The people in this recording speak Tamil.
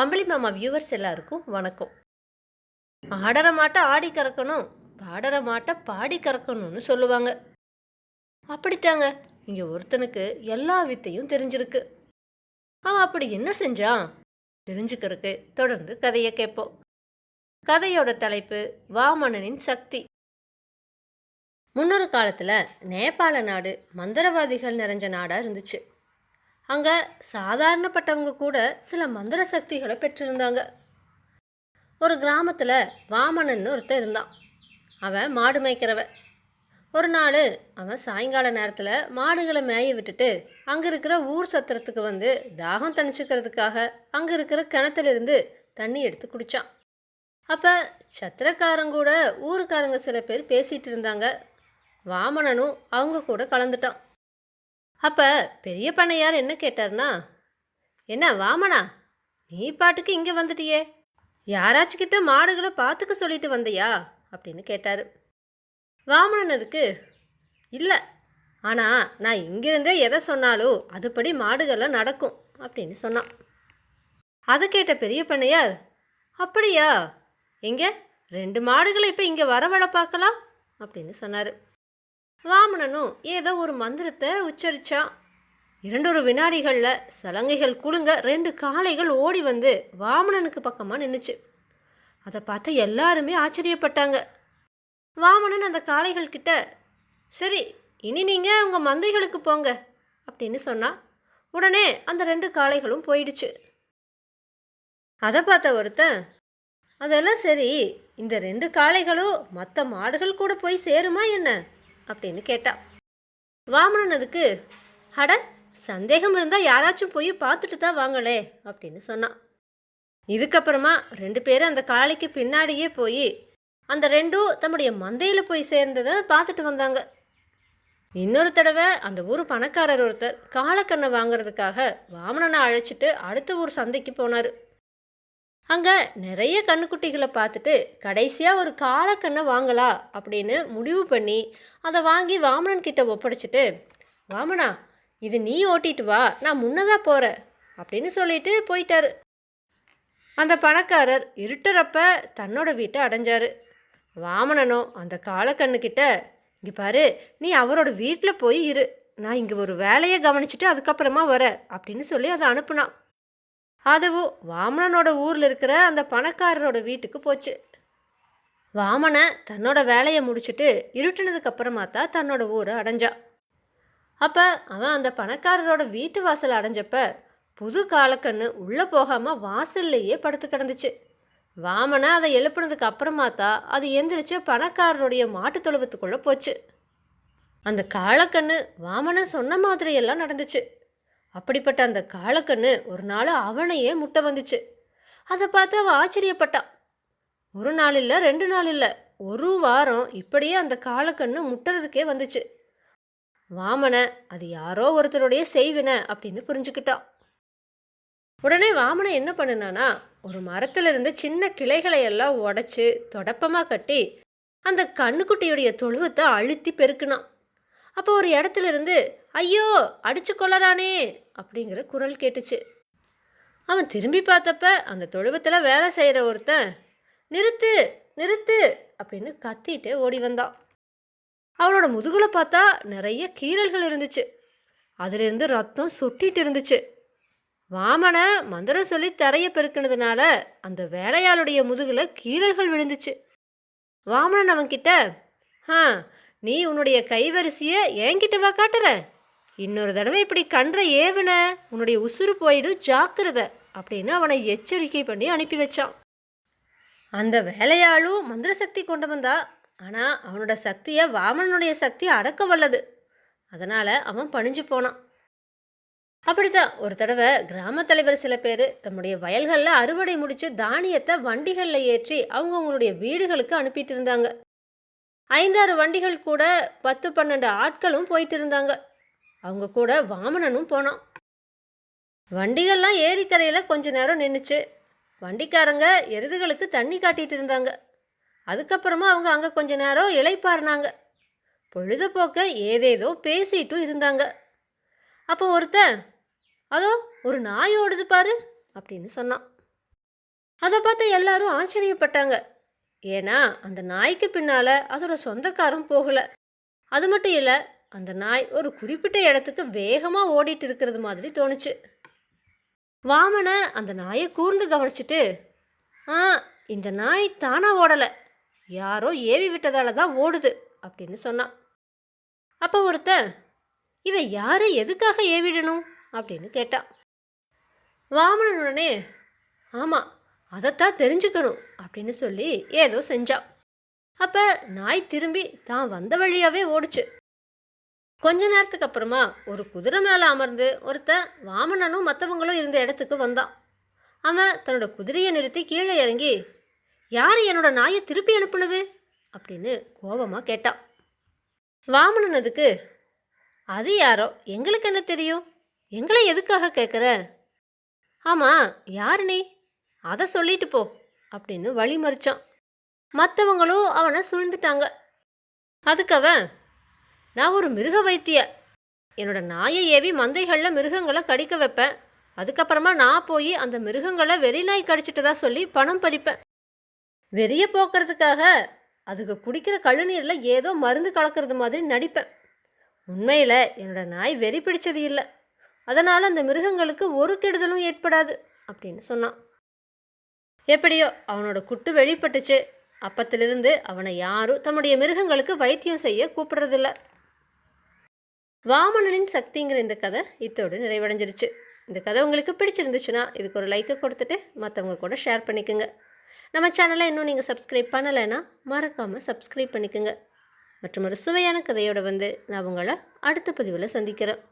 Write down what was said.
அம்பளி மாமா வியூவர்ஸ் எல்லாருக்கும் வணக்கம். ஆடற மாட்டை ஆடி கறக்கணும் பாடற மாட்டை பாடி கறக்கணும்னு சொல்லுவாங்க. அப்படித்தாங்க. இங்கே ஒருத்தனுக்கு எல்லா வித்தையும் தெரிஞ்சிருக்கு. அவன் அப்படி என்ன செஞ்சான் தெரிஞ்சுக்கிறதுக்கு தொடர்ந்து கதையை கேட்போம். கதையோட தலைப்பு வாமணனின் சக்தி. முன்னொரு காலத்தில் நேபாள நாடு மந்திரவாதிகள் நிறைஞ்ச நாடாக இருந்துச்சு. அங்கே சாதாரணப்பட்டவங்க கூட சில மந்திர சக்திகளை பெற்றிருந்தாங்க. ஒரு கிராமத்தில் வாமனன்னு ஒருத்தன் இருந்தான். அவன் மாடு மேய்க்கிறவன் ஒரு நாள் அவன் சாயங்கால நேரத்தில் மாடுகளை மேய விட்டுட்டு அங்கே இருக்கிற ஊர் சத்திரத்துக்கு வந்து தாகம் தணிச்சுக்கிறதுக்காக அங்கே இருக்கிற கிணத்துலேருந்து தண்ணி எடுத்து குடித்தான் அப்போ சத்திரக்காரங்கூட ஊருக்காரங்க சில பேர் பேசிகிட்டு இருந்தாங்க. வாமனனும் அவங்க கூட கலந்துட்டான். அப்போ பெரிய பண்ணையார் என்ன கேட்டார்னா என்ன வாமனா நீ பாட்டுக்கு இங்கே வந்துட்டியே? யாராச்சும் கிட்ட மாடுகளை பார்த்துக்க சொல்லிட்டு வந்தியா? அப்படின்னு கேட்டார். வாமனன் அதுக்கு இல்லை ஆனால் நான் இங்கிருந்தே எதை சொன்னாலும் அதுபடி மாடுகள்லாம் நடக்கும் அப்படின்னு சொன்னான். அதை கேட்ட பெரிய பண்ணையார் அப்படியா எங்கே? ரெண்டு மாடுகளை இப்போ இங்கே வரவழ பார்க்கலாம் அப்படின்னு சொன்னார். வாமனனும் ஏதோ ஒரு மந்திரத்தை உச்சரித்தான் இரண்டொரு வினாடிகளில் சலங்கைகள் குலுங்க ரெண்டு காளைகள் ஓடி வந்து வாமனனுக்கு பக்கமாக நின்றுச்சு அதை பார்த்து எல்லாருமே ஆச்சரியப்பட்டாங்க. வாமனன் அந்த காளைகள் கிட்ட சரி இனி நீங்கள் உங்கள் மந்தைகளுக்கு போங்க அப்படின்னு சொன்னான் உடனே அந்த ரெண்டு காளைகளும் போயிடுச்சு. அதை பார்த்த ஒருத்தன் அதெல்லாம் சரி இந்த ரெண்டு காளைகளும் மற்ற மாடுகள் கூட போய் சேருமா என்ன? அப்படின்னு கேட்டான் வாமனன் அதுக்கு அட சந்தேகம் இருந்தால் யாராச்சும் போய் பார்த்துட்டு தான் வாங்களே அப்படின்னு சொன்னான் இதுக்கப்புறமா ரெண்டு பேரும் அந்த காளைக்கு பின்னாடியே போய் அந்த ரெண்டும் தம்முடைய மந்தையில் போய் சேர்ந்ததை பார்த்துட்டு வந்தாங்க. இன்னொரு தடவை அந்த ஊர் பணக்காரர் ஒருத்தர் காலக்கண்ணை வாங்குறதுக்காக வாமனனை அழைச்சிட்டு அடுத்த ஊர் சந்தைக்கு போனார். அங்கே நிறைய கண்ணுக்குட்டிகளை பார்த்துட்டு கடைசியாக ஒரு காலக்கண்ணை வாங்கலா? அப்படின்னு முடிவு பண்ணி அதை வாங்கி வாமனன் கிட்ட ஒப்படைச்சிட்டு வாமனா இது நீ ஓட்டிட்டு வா நான் முன்னதாக போகிறேன் அப்படின்னு சொல்லிட்டு போயிட்டாரு. அந்த பணக்காரர் இருட்டுறப்ப தன்னோட வீட்டை அடைஞ்சார். வாமனனோ அந்த காலக்கண்ணுக்கிட்ட இங்கே பாரு நீ அவரோட வீட்டில் போய் இரு நான் இங்கே ஒரு வேலையை கவனிச்சுட்டு அதுக்கப்புறமா வர அப்படின்னு சொல்லி அதை அனுப்புனான். அதுவும் வாமனனோட ஊரில் இருக்கிற அந்த பணக்காரரோட வீட்டுக்கு போச்சு. வாமனை தன்னோட வேலையை முடிச்சுட்டு இருட்டுனதுக்கு அப்புறமா தான் தன்னோட ஊரை அடைஞ்சான் அப்போ அவன் அந்த பணக்காரரோட வீட்டு வாசல் அடைஞ்சப்ப புது காலக்கண்ணு உள்ளே போகாமல் வாசல்லையே படுத்து கிடந்துச்சு. வாமனை அதை எழுப்புனதுக்கு அப்புறமா தான் அது எந்திரிச்சு பணக்காரருடைய மாட்டு தொழுவத்துக்குள்ளே போச்சு. அந்த காலக்கண்ணு வாமனை சொன்ன மாதிரியெல்லாம் நடந்துச்சு. அப்படிப்பட்ட அந்த காலக்கண்ணு ஒரு நாள் அவனையே முட்டை வந்துச்சு. அதை பார்த்து அவன் ஆச்சரியப்பட்டான். ஒரு நாள் இல்லை ரெண்டு நாள் இல்லை ஒரு வாரம் இப்படியே அந்த காலக்கண்ணு முட்டுறதுக்கே வந்துச்சு. வாமனை அது யாரோ ஒருத்தருடைய செய்வின அப்படின்னு புரிஞ்சுக்கிட்டான். உடனே வாமனை என்ன பண்ணுனானா ஒரு மரத்துல இருந்து சின்ன கிளைகளை எல்லாம் உடைச்சு தொடப்பமாக கட்டி அந்த கண்ணுக்குட்டியுடைய தொழுவத்தை அழுத்தி பெருக்கினான். அப்போ ஒரு இடத்துல இருந்து ஐயோ அடிச்சு கொள்ளறானே அப்படிங்கிற குரல் கேட்டுச்சு. அவன் திரும்பி பார்த்தப்ப அந்த தொழுவத்தில் வேலை செய்கிற ஒருத்தன் நிறுத்து நிறுத்து அப்படின்னு கத்திட்டு ஓடி வந்தான். அவனோட முதுகில் பார்த்தா நிறைய கீறல்கள் இருந்துச்சு. அதிலிருந்து ரத்தம் சொட்டிட்டு இருந்துச்சு. வாமனை மந்திரம் சொல்லி தரைய பெருக்கினதுனால அந்த வேலையாளுடைய முதுகில் கீறல்கள் விழுந்துச்சு. வாமனன் அவன்கிட்ட ஆ நீ உன்னுடைய கைவரிசையை என்கிட்ட வா காட்டுற? இன்னொரு தடவை இப்படி கன்ற ஏவன உன்னுடைய உசுறு போயிடு ஜாக்கிரத அப்படின்னு அவனை எச்சரிக்கை பண்ணி அனுப்பி வச்சான். அந்த வேலையாளும் மந்திர சக்தி கொண்டு வந்தா ஆனால் அவனோட சக்தியை வாமனனுடைய சக்தி அடக்க வல்லது. அதனால் அவன் பணிஞ்சு போனான். அப்படித்தான் ஒரு தடவை கிராம தலைவர் சில பேர் தம்முடைய வயல்களில் அறுவடை முடித்து தானியத்தை வண்டிகளில் ஏற்றி அவங்கவுங்களுடைய வீடுகளுக்கு அனுப்பிட்டு இருந்தாங்க. ஐந்தாறு வண்டிகள் கூட பத்து பன்னெண்டு ஆட்களும் போயிட்டு இருந்தாங்க. அவங்க கூட வாமனனும் போனான். வண்டிகள்லாம் ஏரிக்கரையில் கொஞ்ச நேரம் நின்றுச்சு வண்டிக்காரங்க எருதுகளுக்கு தண்ணி காட்டிகிட்டு இருந்தாங்க. அதுக்கப்புறமா அவங்க அங்கே கொஞ்ச நேரம் இலைப்பாருனாங்க பொழுதுபோக்க ஏதேதோ பேசிட்டும் இருந்தாங்க. அப்போ ஒருத்தன் அதோ ஒரு நாய் ஓடுது பாரு அப்படின்னு சொன்னான். அதை பார்த்து எல்லாரும் ஆச்சரியப்பட்டாங்க. ஏன்னா அந்த நாய்க்கு பின்னால் அதோட சொந்தக்காரன் போகலை. அது மட்டும் இல்லை அந்த நாய் ஒரு குறிப்பிட்ட இடத்துக்கு வேகமாக ஓடிட்டு இருக்கிறது மாதிரி தோணுச்சு. வாமன அந்த நாயை கூர்ந்து கவனிச்சிட்டு ஆ இந்த நாய் தானாக ஓடலை. யாரோ ஏவி விட்டதால தான் ஓடுது அப்படின்னு சொன்னான் அப்போ ஒருத்தன் இதை யார் எதுக்காக ஏவிடணும்? அப்படின்னு கேட்டான் வாமனன் உடனே ஆமாம் அதைத்தான் தெரிஞ்சுக்கணும் அப்படின்னு சொல்லி ஏதோ செஞ்சான் அப்போ நாய் திரும்பி தான் வந்த வழியாகவே ஓடுச்சு. கொஞ்ச நேரத்துக்கு அப்புறமா ஒரு குதிரை மேலே அமர்ந்து ஒருத்தன் வாமனனும் மற்றவங்களும் இருந்த இடத்துக்கு வந்தான். அவன் தன்னோட குதிரையை நிறுத்தி கீழே இறங்கி யார் என்னோட நாயை திருப்பி அனுப்புனது? அப்படின்னு கோபமாக கேட்டான். வாமனன் அதுக்கு அது யாரோ? எங்களுக்கு என்ன தெரியும்? எங்களை எதுக்காக கேட்குற ஆமாம் யார் நீ? அதை சொல்லிட்டு போ அப்படின்னு வழி மறிச்சான் மற்றவங்களும் அவனை சூழ்ந்துட்டாங்க. அதுக்கு அவன் நான் ஒரு மிருக வைத்திய. என்னோட நாயை ஏவி மந்தைகளில் மிருகங்களை கடிக்க வைப்பேன். அதுக்கப்புறமா நான் போய் அந்த மிருகங்களை வெறி நாய் கடிச்சிட்டதா சொல்லி பணம் பறிப்பேன். வெறிய போக்குறதுக்காக அதுக்கு குடிக்கிற கழுநீரில் ஏதோ மருந்து கலக்கிறது மாதிரி நடிப்பேன். உண்மையில் என்னோட நாய் வெறி பிடிச்சது இல்லை. அதனால் அந்த மிருகங்களுக்கு ஒரு கெடுதலும் ஏற்படாது அப்படின்னு சொன்னான். எப்படியோ அவனோட குட்டு வெளிப்பட்டுச்சு. அப்பத்திலிருந்து அவனை யாரும் தம்முடைய மிருகங்களுக்கு வைத்தியம் செய்ய கூப்பிடுறதில்ல. வாமனனின் சக்திங்கிற இந்த கதை இத்தோடு நிறைவடைஞ்சிருச்சு. இந்த கதை உங்களுக்கு பிடிச்சிருந்துச்சுன்னா இதுக்கு ஒரு லைக்கை கொடுத்துட்டு மற்றவங்க கூட ஷேர் பண்ணிக்கோங்க. நம்ம சேனலை இன்னும் நீங்கள் சப்ஸ்கிரைப் பண்ணலைன்னா மறக்காமல் சப்ஸ்கிரைப் பண்ணிக்கோங்க. மற்றும் ஒரு சுவையான கதையோடு வந்து நான் உங்களை அடுத்த பதிவில் சந்திக்கிறேன்.